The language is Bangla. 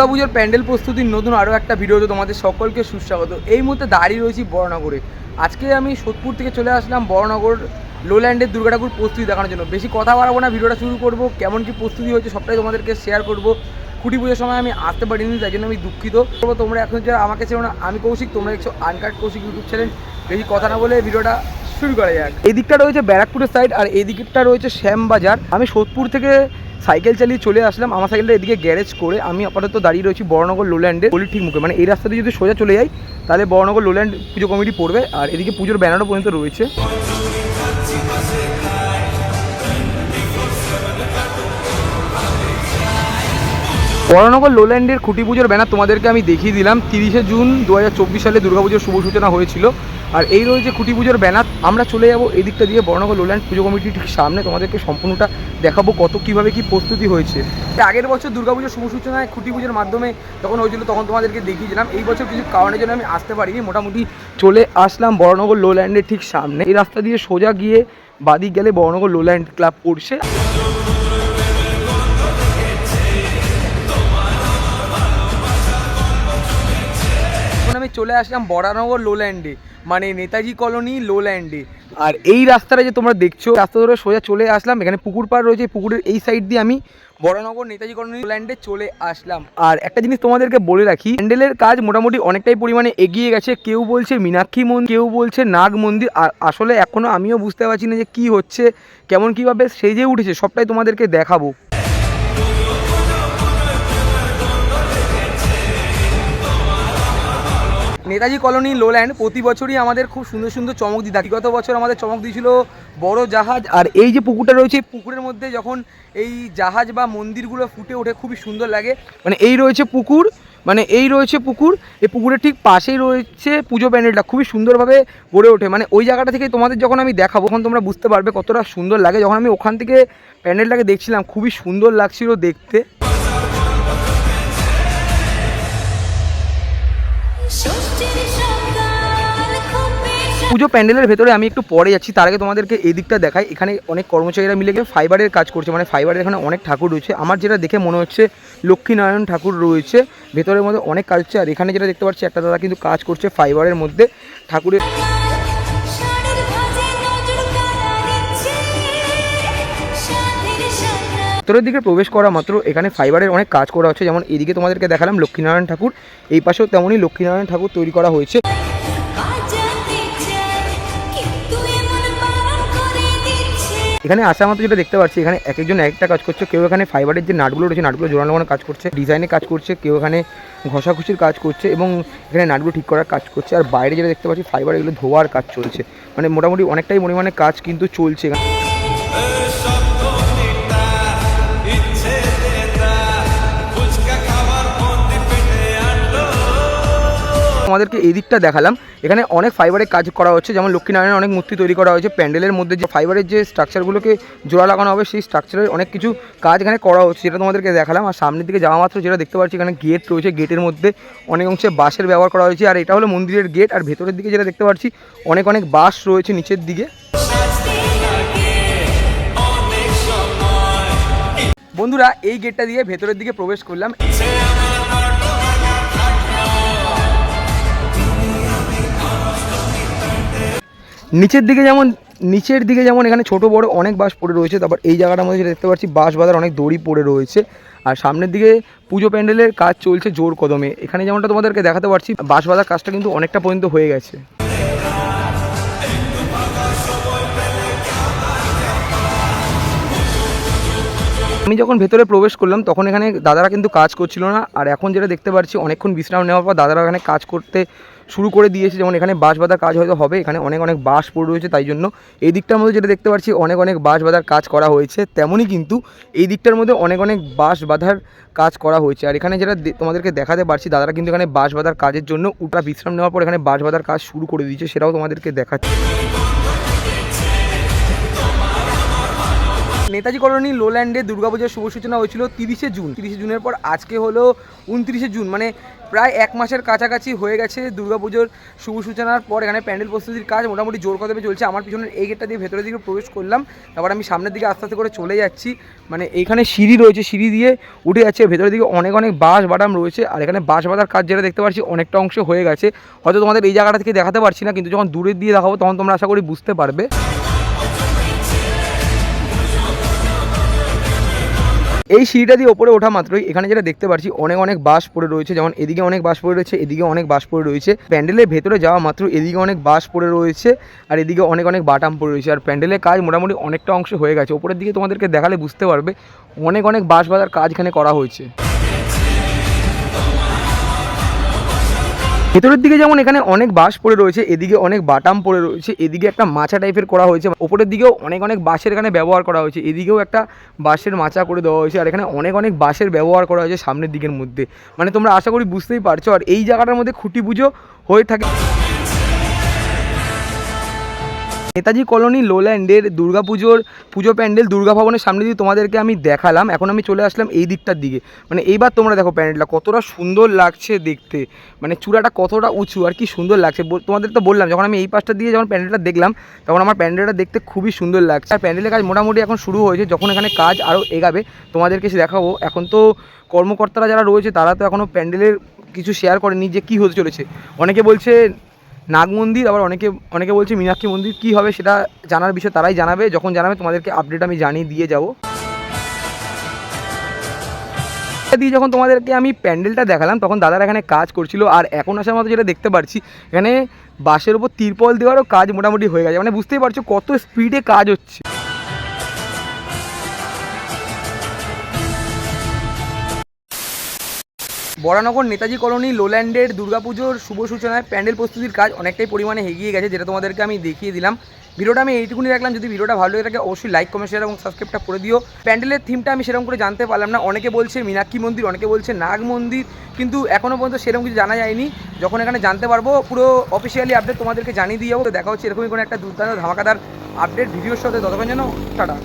দুর্গাপুজোর প্যান্ডেল প্রস্তুতির নতুন আরও একটা ভিডিওতে তোমাদের সকলকে সুস্বাগত। এই মুহূর্তে দাঁড়িয়ে রয়েছি বড়নগরে। আজকে আমি সোদপুর থেকে চলে আসলাম বড়নগর লোল্যান্ডের দুর্গা ঠাকুর প্রস্তুতি দেখানোর জন্য। বেশি কথা বাড়াবো না, ভিডিওটা শুরু করব। কেমন কি প্রস্তুতি হয়েছে সবটাই তোমাদেরকে শেয়ার করব। খুঁটি পুজোর সময় আমি আসতে পারিনি, তাই জন্য আমি দুঃখিত। তোমরা এখন যারা আমাকে ছিল না, আমি কৌশিক, তোমরা দেখছ আনকাট কৌশিক ইউটিউব চ্যানেল বেশি কথা না বলে ভিডিওটা শুরু করা যাক। এই দিকটা রয়েছে ব্যারাকপুরের সাইড আর এই দিকটা রয়েছে শ্যামবাজার। আমি সোদপুর থেকে সাইকেল চালিয়ে চলে আসলাম। আমার সাইকেলটা এদিকে গ্যারেজ করে আমি আপাতত দাঁড়িয়ে রয়েছি বড়নগর লোল্যান্ডে গলির ঠিক মুখে। মানে এই রাস্তা দিয়ে যদি সোজা চলে যাই, তাহলে বড়নগর লোল্যান্ড পুজো কমিটি পড়বে। আর এদিকে পুজোর ব্যানারও পর্যন্ত রয়েছে। বড়নগর লোল্যান্ডের খুঁটি পুজোর ব্যানার তোমাদেরকে আমি দেখিয়ে দিলাম। তিরিশে জুন দু হাজার চব্বিশ সালে দুর্গাপুজোর শুভ সূচনা হয়েছিল। আর এই রয়েছে খুঁটি পুজোর ব্যানার। আমরা চলে যাব এই দিকটা দিয়ে বড়নগর লোল্যান্ড পুজো কমিটির ঠিক সামনে। তোমাদেরকে সম্পূর্ণটা দেখাবো কত কীভাবে কি প্রস্তুতি হয়েছে। আগের বছর দুর্গাপুজোর শুভ সূচনায় খুঁটি পুজোর মাধ্যমে যখন হয়েছিল তখন তোমাদেরকে দেখিয়েছিলাম এই বছর কিছু কারণের জন্য আমি আসতে পারিনি। মোটামুটি চলে আসলাম বড়নগর লোল্যান্ডের ঠিক সামনে। এই রাস্তা দিয়ে সোজা গিয়ে বাদিক গেলে বড়নগর লোল্যান্ড ক্লাব পড়ছে। এখন আমি চলে আসলাম বরানগর লোল্যান্ডে মানে নেতাজি কলোনি লোল্যান্ডে, আর এই রাস্তাটা যে তোমরা দেখছ, রাস্তা ধরে সোজা চলে আসলাম, এখানে পুকুর পাড় রয়েছে, পুকুরের এই সাইড দিয়ে আমি বরানগর নেতাজি কলোনি লোল্যান্ডে চলে আসলাম। আর একটা জিনিস তোমাদেরকে বলে রাখি, প্যান্ডেলের কাজ মোটামুটি অনেকটাই পরিমাণে এগিয়ে গেছে, কেউ বলছে মীনাক্ষী মন্দির, কেউ বলছে নাগ মন্দির, আর আসলে এখনও আমিও বুঝতে পারছি না যে কি হচ্ছে, কেমন কীভাবে সেজে উঠেছে, সবটাই তোমাদেরকে দেখাবো। নেতাজি কলোনি লোল্যান্ড প্রতি বছরই আমাদের খুব সুন্দর সুন্দর চমক দিয়ে থাকে। গত বছর আমাদের চমক দিয়েছিল বড় জাহাজ, আর এই যে পুকুরটা রয়েছে, পুকুরের মধ্যে যখন এই জাহাজ বা মন্দিরগুলো ফুটে ওঠে, খুবই সুন্দর লাগে। মানে এই রয়েছে পুকুর মানে এই রয়েছে পুকুর, এই পুকুরের ঠিক পাশেই রয়েছে পুজো প্যান্ডেলটা, খুবই সুন্দরভাবে গড়ে ওঠে। মানে ওই জায়গাটা থেকে তোমাদের যখন আমি দেখাবো, তখন তোমরা বুঝতে পারবে কতটা সুন্দর লাগে। যখন আমি ওখান থেকে প্যান্ডেলটাকে দেখছিলাম, খুবই সুন্দর লাগছিল দেখতে। পুজো প্যান্ডেলের ভেতরে আমি একটু পরে যাচ্ছি, তার আগে তোমাদেরকে এই দিকটা দেখাই। এখানে অনেক কর্মচারীরা মিলে গিয়ে ফাইবারের কাজ করছে মানে ফাইবারের এখানে অনেক ঠাকুর রয়েছে। আমার যেটা দেখে মনে হচ্ছে, লক্ষ্মীনারায়ণ ঠাকুর রয়েছে, ভেতরের মধ্যে অনেক কাজ হচ্ছে। আর এখানে যেটা দেখতে পাচ্ছি, একটা দাদা কিন্তু কাজ করছে ফাইবারের মধ্যে। ঠাকুরের ভেতরের দিকে প্রবেশ করা মাত্র এখানে ফাইবারের অনেক কাজ করা হচ্ছে। যেমন এদিকে তোমাদেরকে দেখালাম লক্ষ্মীনারায়ণ ঠাকুর, এই পাশেও তেমনই লক্ষ্মীনারায়ণ ঠাকুর তৈরি করা হয়েছে। এখানে আসা মাত্র যেটা দেখতে পাচ্ছি, এখানে এক একজন একটা কাজ করছে। কেউ এখানে ফাইবারের যে নাটগুলো রয়েছে, নাটগুলো জোড়ানো লাগানো কাজ করছে ডিজাইনে কাজ করছে, কেউ এখানে ঘষাঘষির কাজ করছে এবং এখানে নাটগুলো ঠিক করার কাজ করছে। আর বাইরে যেটা দেখতে পাচ্ছি ফাইবার এগুলো ধোয়ার কাজ চলছে। মানে মোটামুটি অনেকটাই পরিমাণে কাজ কিন্তু চলছে এখানে। আমাদেরকে এই দিকটা দেখালাম। এখানে অনেক ফাইবারের কাজ করা হচ্ছে, যেমন লক্ষ্মীনারায়ণের অনেক মূর্তি তৈরি করা হয়েছে। প্যান্ডেলের মধ্যে যে ফাইবারের যে স্ট্রাকচারগুলোকে জোড়া লাগানো হবে, সেই স্ট্রাকচারের অনেক কিছু কাজ এখানে করা হচ্ছে, যেটা তোমাদেরকে দেখালাম। আর সামনের দিকে যাওয়া মাত্র যেটা দেখতে পাচ্ছি, এখানে গেট রয়েছে। গেটের মধ্যে অনেক অংশে বাঁশের ব্যবহার করা হয়েছে। আর এটা হলো মন্দিরের গেট আর ভেতরের দিকে যেটা দেখতে পাচ্ছি, অনেক অনেক বাঁশ রয়েছে নিচের দিকে। বন্ধুরা, এই গেটটা দিয়ে ভেতরের দিকে প্রবেশ করলাম। নিচের দিকে যেমন, নিচের দিকে যেমন এখানে ছোট বড় অনেক বাঁশ পড়ে রয়েছে, তারপর এই জায়গাটার মধ্যে যেটা দেখতে পাচ্ছি বাঁশ বাঁধার অনেক দড়ি পড়ে রয়েছে। আর সামনের দিকে পুজো প্যান্ডেলের কাজ চলছে জোর কদমে। এখানে যেমনটা তোমাদেরকে দেখাতে পারছি বাঁশ বাঁধার কাজটা কিন্তু অনেকটা পর্যন্ত হয়ে গেছে। আমি যখন ভেতরে প্রবেশ করলাম, তখন এখানে দাদারা কিন্তু কাজ করছিল না। আর এখন যেটা দেখতে পাচ্ছি অনেকক্ষণ বিশ্রাম নেওয়ার পর দাদারা এখানে কাজ করতে শুরু করে দিয়েছে, যেমন এখানে বাঁশ বাঁধার কাজ হয়তো হবে, এখানে অনেক অনেক বাঁশ পড়ে রয়েছে, তাই জন্য এই দিকটার মধ্যে যেটা দেখতে পাচ্ছি, অনেক অনেক বাঁশ বাঁধার কাজ করা হয়েছে, তেমনই কিন্তু এই দিকটার মধ্যে অনেক অনেক বাঁশ বাঁধার কাজ করা হয়েছে। আর এখানে যেটা তোমাদেরকে দেখাতে পারছি, দাদারা কিন্তু এখানে বাঁশ বাঁধার কাজের জন্য উটা বিশ্রাম নেওয়ার পর এখানে বাঁশ বাঁধার কাজ শুরু করে দিয়েছে, সেটাও তোমাদেরকে দেখাচ্ছি। নেতাজি কলোনি লোল্যান্ডে দুর্গাপূজার শুভ সূচনা হয়েছিল তিরিশে জুন। তিরিশে জুনের পর আজকে হলো উনত্রিশে জুন মানে প্রায় এক মাসের কাছাকাছি হয়ে গেছে দুর্গাপুজোর শুভ সূচনার পর এখানে প্যান্ডেল প্রস্তুতির কাজ মোটামুটি জোর কদমে চলছে। আমার পিছনের এই গেটটা দিয়ে ভেতরের দিকে প্রবেশ করলাম, তারপর আমি সামনের দিকে আস্তে আস্তে করে চলে যাচ্ছি। মানে এইখানে সিঁড়ি রয়েছে, সিঁড়ি দিয়ে উঠে যাচ্ছে। ভেতরের দিকে অনেক অনেক বাঁশ বাটাম রয়েছে আর এখানে বাঁশ বাঁধার কাজ যেটা দেখতে পাচ্ছি অনেকটা অংশ হয়ে গেছে। হয়তো তোমাদের এই জায়গাটা থেকে দেখাতে পারছি না, কিন্তু যখন দূরের দিয়ে দেখাবো তখন তোমরা আশা করি বুঝতে পারবে। এই সিঁড়িটা দিয়ে ওপরে ওঠা মাত্রই এখানে যেটা দেখতে পাচ্ছি, অনেক অনেক বাস পড়ে রয়েছে। যেমন এদিকে অনেক বাস পড়ে রয়েছে, এদিকে অনেক বাস পড়ে রয়েছে। প্যান্ডেলের ভেতরে যাওয়া মাত্র এদিকে অনেক বাস পড়ে রয়েছে আর এদিকে অনেক অনেক বাটাম পড়ে রয়েছে। আর প্যান্ডেলের কাজ মোটামুটি অনেকটা অংশ হয়ে গেছে। ওপরের দিকে তোমাদেরকে দেখালে বুঝতে পারবে, অনেক অনেক বাস বাজার কাজ এখানে করা হয়েছে। ভেতরের দিকে যেমন এখানে অনেক বাঁশ পড়ে রয়েছে, এদিকে অনেক বাটাম পড়ে রয়েছে, এদিকে একটা মাছা টাইপের করা হয়েছে, ওপরের দিকেও অনেক অনেক বাঁশের এখানে ব্যবহার করা হয়েছে, এদিকেও একটা বাঁশের মাচা করে দেওয়া হয়েছে, আর এখানে অনেক অনেক বাঁশের ব্যবহার করা হয়েছে সামনের দিকের মধ্যে। মানে তোমরা আশা করি বুঝতেই পারছ, আর এই জায়গাটার মধ্যে খুঁটি পুজো হয়ে থাকে। নেতাজি কলোনি লোল্যান্ডের দুর্গাপুজোর পুজো প্যান্ডেল দুর্গা ভবনের সামনে দিয়ে তোমাদেরকে আমি দেখালাম। এখন আমি চলে আসলাম এই দিকটার দিকে। মানে এইবার তোমরা দেখো প্যান্ডেলটা কতটা সুন্দর লাগছে দেখতে। মানে চূড়াটা কতটা উঁচু আর কি সুন্দর লাগছে। তোমাদের তো বললাম, যখন আমি এই পাশটা দিয়ে যখন প্যান্ডেলটা দেখলাম, তখন আমার প্যান্ডেলটা দেখতে খুবই সুন্দর লাগছে। আর প্যান্ডেলের কাজ মোটামুটি এখন শুরু হয়েছে, যখন এখানে কাজ আরও এগাবে, তোমাদেরকে সে দেখাবো। এখন তো কর্মকর্তারা যারা রয়েছে, তারা তো এখনও প্যান্ডেলের কিছু শেয়ার করেনি যে কী হতে চলেছে। অনেকে বলছে নাগ মন্দির, আবার অনেকে অনেকে বলছে মীনাক্ষী মন্দির, কী হবে সেটা জানার বিষয়ে তারাই জানাবে, যখন জানাবে তোমাদেরকে আপডেট আমি জানিয়ে দিয়ে যাব। দিয়ে যখন তোমাদেরকে আমি প্যান্ডেলটা দেখালাম, তখন দাদারা এখানে কাজ করছিল, আর এখন আসার মতো যেটা দেখতে পারছি, এখানে বাসের উপর তিরপল দেওয়ারও কাজ মোটামুটি হয়ে গেছে। মানে বুঝতেই পারছ কত স্পিডে কাজ হচ্ছে। বরানগর নেতাজি কলোনি, লোল্যান্ডের দুর্গাপুজোর শুভ সূচনায় প্যান্ডেল প্রস্তুতির কাজ অনেকটাই পরিমাণে এগিয়ে গেছে, যেটা তোমাদেরকে আমি দেখিয়ে দিলাম। ভিডিওটা আমি এইটুকুনি রাখলাম, যদি ভিডিওটা ভালো লেগে থাকে, অবশ্যই লাইক কমেন্ট শেয়ার এবং সাবস্ক্রাইবটা করে দিও। প্যান্ডেলের থিমটা আমি সেরকম করে জানতে পারলাম না। অনেকে বলছে মীনাক্ষী মন্দির, অনেকে বলছে নাগ মন্দির, কিন্তু এখনও পর্যন্ত সেরকম কিছু জানা যায়নি। যখন এখানে জানতে পারব, পুরো অফিসিয়ালি আপডেট তোমাদেরকে জানিয়ে দিয়ে যাব। তো দেখা হচ্ছে এরকমই কোনো একটা দুর্দান্ত ধামাকাদার আপডেট ভিডিওর সাথে ততক্ষণ যেন, টাটা।